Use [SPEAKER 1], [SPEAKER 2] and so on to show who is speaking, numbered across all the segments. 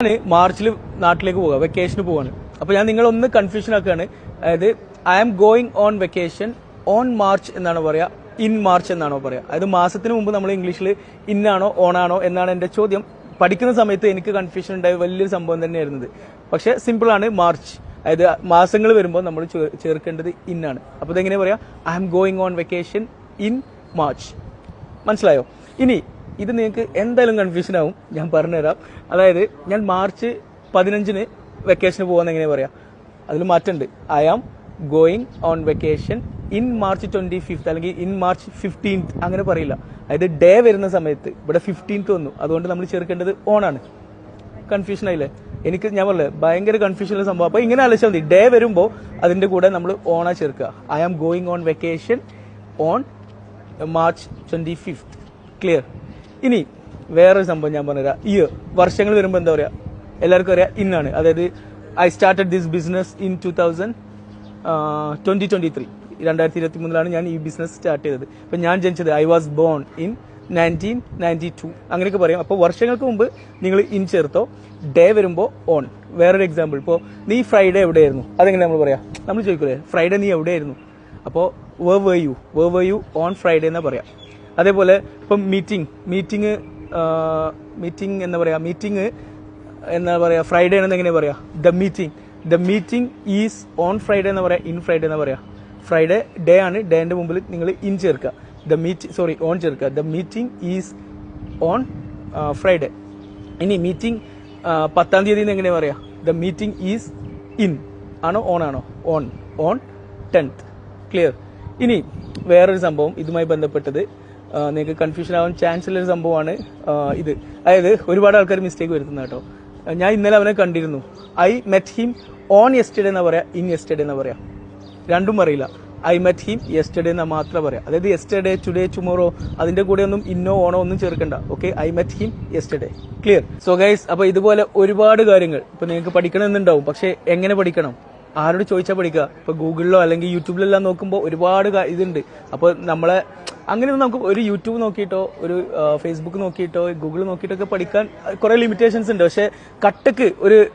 [SPEAKER 1] ഞാൻ മാർച്ചിൽ നാട്ടിലേക്ക് പോവുക വെക്കേഷന് പോവാണ്. അപ്പൊ ഞാൻ നിങ്ങളൊന്ന് കൺഫ്യൂഷൻ ആക്കുകയാണ് അതായത് I am going on vacation on March എന്നാണോ പറയുക ഇൻ മാർച്ച് എന്നാണോ പറയുക അതായത് മാസത്തിന് മുമ്പ് നമ്മൾ ഇംഗ്ലീഷിൽ ഇന്നാണോ ഓണാണോ എന്നാണ് എന്റെ ചോദ്യം. പഠിക്കുന്ന സമയത്ത് എനിക്ക് കൺഫ്യൂഷൻ ഉണ്ടായ വലിയൊരു സംഭവം തന്നെയായിരുന്നത്. പക്ഷെ സിമ്പിൾ ആണ് മാർച്ച് അതായത് മാസങ്ങൾ വരുമ്പോൾ നമ്മൾ ചേർക്കേണ്ടത് ഇന്നാണ് അപ്പോൾ ഇതെങ്ങനെ പറയാ I am going on vacation in March മനസ്സിലായോ? ഇനി ഇത് നിങ്ങൾക്ക് എന്തായാലും കൺഫ്യൂഷൻ ആവും. ഞാൻ പറഞ്ഞുതരാം. അതായത് ഞാൻ മാർച്ച് പതിനഞ്ചിന് വെക്കേഷന് പോകുന്ന എങ്ങനെ പറയാം? അതിൽ മാറ്റമുണ്ട് I am going on vacation in March twenty fifth അല്ലെങ്കിൽ ഇൻ മാർച്ച് ഫിഫ്റ്റീൻത്ത് അങ്ങനെ പറയില്ല. അതായത് ഡേ വരുന്ന സമയത്ത്. ഇവിടെ ഫിഫ്റ്റീൻത്ത് വന്നു. അതുകൊണ്ട് നമ്മൾ ചേർക്കേണ്ടത് ഓൺ ആണ്. കൺഫ്യൂഷൻ ആയില്ലേ? എനിക്ക് ഞാൻ പറഞ്ഞില്ലേ ഭയങ്കര കൺഫ്യൂഷനുള്ള സംഭവം. അപ്പോൾ ഇങ്ങനെ ആലോചിച്ചാൽ മതി. ഡേ വരുമ്പോൾ അതിന്റെ കൂടെ നമ്മൾ ഓണാ ചേർക്കുക. I am going on vacation on March twenty fifth clear ഇനി വേറൊരു സംഭവം ഞാൻ പറഞ്ഞുതരാം. ഇയർ വർഷങ്ങൾ വരുമ്പോൾ എന്താ പറയാ? എല്ലാവർക്കും അറിയാം ഇന്നാണ്. അതായത് I started this business in two thousand twenty twenty three രണ്ടായിരത്തി ഇരുപത്തി മൂന്നിലാണ് ഞാൻ ഈ ബിസിനസ് സ്റ്റാർട്ട് ചെയ്തത്. അപ്പം ഞാൻ ജനിച്ചത് I was born in nineteen ninety two അങ്ങനെയൊക്കെ പറയാം. അപ്പോൾ വർഷങ്ങൾക്ക് മുമ്പ് നിങ്ങൾ ഇൻ ചേർത്തോ ഡേ വരുമ്പോൾ ഓൺ വേറൊരു എക്സാമ്പിൾ ഇപ്പോൾ നീ ഫ്രൈഡേ എവിടെയായിരുന്നു? അതെങ്ങനെ നമ്മൾ പറയാം? നമ്മൾ ചോദിക്കൂലേ ഫ്രൈഡേ നീ എവിടെയായിരുന്നു? അപ്പോൾ where were you where were you on Friday എന്നാ പറയാം. അതേപോലെ ഇപ്പം മീറ്റിംഗ് മീറ്റിംഗ് മീറ്റിംഗ് എന്താ പറയുക മീറ്റിംഗ് എന്താ പറയുക ഫ്രൈഡേ ആണെന്ന് എങ്ങനെ പറയാ? The meeting the meeting is on Friday എന്ന് പറയാ ഇൻ ഫ്രൈഡേ എന്ന് പറയാ. ഫ്രൈഡേ ഡേ ആണ് ഡേന്റെ മുമ്പിൽ നിങ്ങൾ ഇൻ ചേർക്കുക. ദ മീറ്റ് സോറി ഓൺ ചേർക്കുക. The meeting is on Friday ഇനി മീറ്റിംഗ് പത്താം തീയതി എന്ന് എങ്ങനെ പറയാ? ദ മീറ്റിംഗ് ഈസ് ഇൻ ആണോ ഓൺ ആണോ? ഓൺ ഓൺ ടെൻത്ത് ക്ലിയർ ഇനി വേറൊരു സംഭവം ഇതുമായി ബന്ധപ്പെട്ടത്. നിങ്ങൾക്ക് കൺഫ്യൂഷൻ ആവാൻ ചാൻസ് ഉള്ള ഒരു സംഭവമാണ് ഇത്. അതായത് ഒരുപാട് ആൾക്കാർ മിസ്റ്റേക്ക് വരുത്തുന്ന കേട്ടോ. ഞാൻ ഇന്നലെ അവനെ കണ്ടിരുന്നു. I met him on yesterday എന്നാ പറയാ ഇൻ യെസ്റ്റഡേ എന്നാ പറയാ. രണ്ടും അറിയില്ല. ഐ മെറ്റ് ഹിം യെസ്റ്റഡേ എന്ന് മാത്രം പറയാം. അതായത് യെസ്റ്റഡേ ടുഡേ ടുമോറോ അതിന്റെ കൂടെ ഒന്നും ഇന്നോ ഓണോ ഒന്നും ചേർക്കണ്ട. Okay I met him yesterday clear so guys അപ്പൊ ഇതുപോലെ ഒരുപാട് കാര്യങ്ങൾ ഇപ്പൊ നിങ്ങൾക്ക് പഠിക്കണമെന്നുണ്ടാവും. പക്ഷെ എങ്ങനെ പഠിക്കണം? ആരോട് ചോദിച്ചാൽ പഠിക്കുക. ഇപ്പൊ ഗൂഗിളിലോ അല്ലെങ്കിൽ യൂട്യൂബിലെല്ലാം നോക്കുമ്പോൾ ഒരുപാട് ഇതുണ്ട്. അപ്പോൾ നമ്മളെ അങ്ങനെ നമുക്ക് ഒരു യൂട്യൂബ് നോക്കിയിട്ടോ ഒരു ഫേസ്ബുക്ക് നോക്കിയിട്ടോ ഗൂഗിൾ നോക്കിയിട്ടൊക്കെ പഠിക്കാൻ കുറെ ലിമിറ്റേഷൻസ് ഉണ്ട്. പക്ഷെ കട്ടക്ക് ഒരു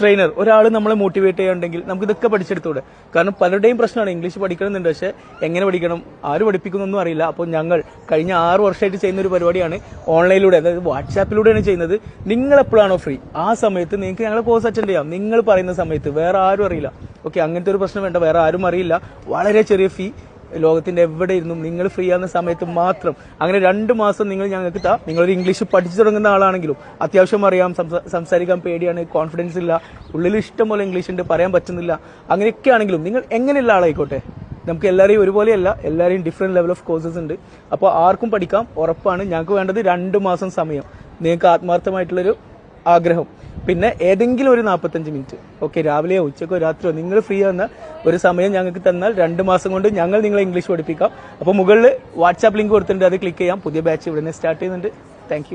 [SPEAKER 1] ട്രെയിനർ ഒരാൾ നമ്മളെ മോട്ടിവേറ്റ് ചെയ്യുന്നുണ്ടെങ്കിൽ നമുക്ക് ഇതൊക്കെ പഠിച്ചെടുത്തൂടെ. കാരണം പലരുടെയും പ്രശ്നമാണ്. ഇംഗ്ലീഷ് പഠിക്കണമെന്നുണ്ട്. പക്ഷേ എങ്ങനെ പഠിക്കണം? ആര് പഠിപ്പിക്കുന്നൊന്നും അറിയില്ല. അപ്പോൾ ഞങ്ങൾ കഴിഞ്ഞ ആറ് വർഷമായിട്ട് ചെയ്യുന്ന ഒരു പരിപാടിയാണ് ഓൺലൈനിലൂടെ അതായത് വാട്സാപ്പിലൂടെയാണ് ചെയ്യുന്നത്. നിങ്ങൾ എപ്പോഴാണോ ഫ്രീ ആ സമയത്ത് നിങ്ങൾക്ക് ഞങ്ങളെ കോഴ്സ് അറ്റൻഡ് ചെയ്യാം. നിങ്ങൾ പറയുന്ന സമയത്ത്. വേറെ ആരും അറിയില്ല. ഓക്കെ അങ്ങനത്തെ ഒരു പ്രശ്നം വേണ്ട. വേറെ ആരും അറിയില്ല. വളരെ ചെറിയ ഫീ ലോകത്തിന്റെ എവിടെ ഇരുന്നും നിങ്ങൾ ഫ്രീ ആകുന്ന സമയത്ത് മാത്രം. അങ്ങനെ രണ്ട് മാസം നിങ്ങൾ ഞങ്ങൾക്ക് താ നിങ്ങളൊരു ഇംഗ്ലീഷ് പഠിച്ചു തുടങ്ങുന്ന ആളാണെങ്കിലും അത്യാവശ്യം അറിയാം സംസാരിക്കാൻ പേടിയാണ് കോൺഫിഡൻസ് ഇല്ല ഉള്ളിൽ ഇഷ്ടം പോലെ ഇംഗ്ലീഷ് ഉണ്ട് പറയാൻ പറ്റുന്നില്ല. അങ്ങനെയൊക്കെ ആണെങ്കിലും നിങ്ങൾ എങ്ങനെയുള്ള ആളായിക്കോട്ടെ? നമുക്ക് എല്ലാവരെയും ഒരുപോലെയല്ല എല്ലാവരെയും ഡിഫറെന്റ് ലെവൽ ഓഫ് കോഴ്സസ് ഉണ്ട്. അപ്പോൾ ആർക്കും പഠിക്കാം ഉറപ്പാണ്. ഞങ്ങൾക്ക് വേണ്ടത് രണ്ട് മാസം സമയം. നിങ്ങൾക്ക് ആത്മാർത്ഥമായിട്ടുള്ളൊരു ആഗ്രഹം. പിന്നെ ഏതെങ്കിലും ഒരു നാൽപ്പത്തഞ്ച് മിനിറ്റ്. ഓക്കെ രാവിലെയോ ഉച്ചക്കോ രാത്രിയോ നിങ്ങൾ ഫ്രീ ആവുന്ന ഒരു സമയം ഞങ്ങൾക്ക് തന്നാൽ രണ്ട് മാസം കൊണ്ട് ഞങ്ങൾ നിങ്ങളെ ഇംഗ്ലീഷ് പഠിപ്പിക്കാം. അപ്പോൾ മുകളിൽ വാട്സാപ്പ് ലിങ്ക് കൊടുത്തിട്ടുണ്ട് അത് ക്ലിക്ക് ചെയ്യാം. പുതിയ ബാച്ച് ഇവിടെ സ്റ്റാർട്ട് ചെയ്യുന്നുണ്ട്. താങ്ക്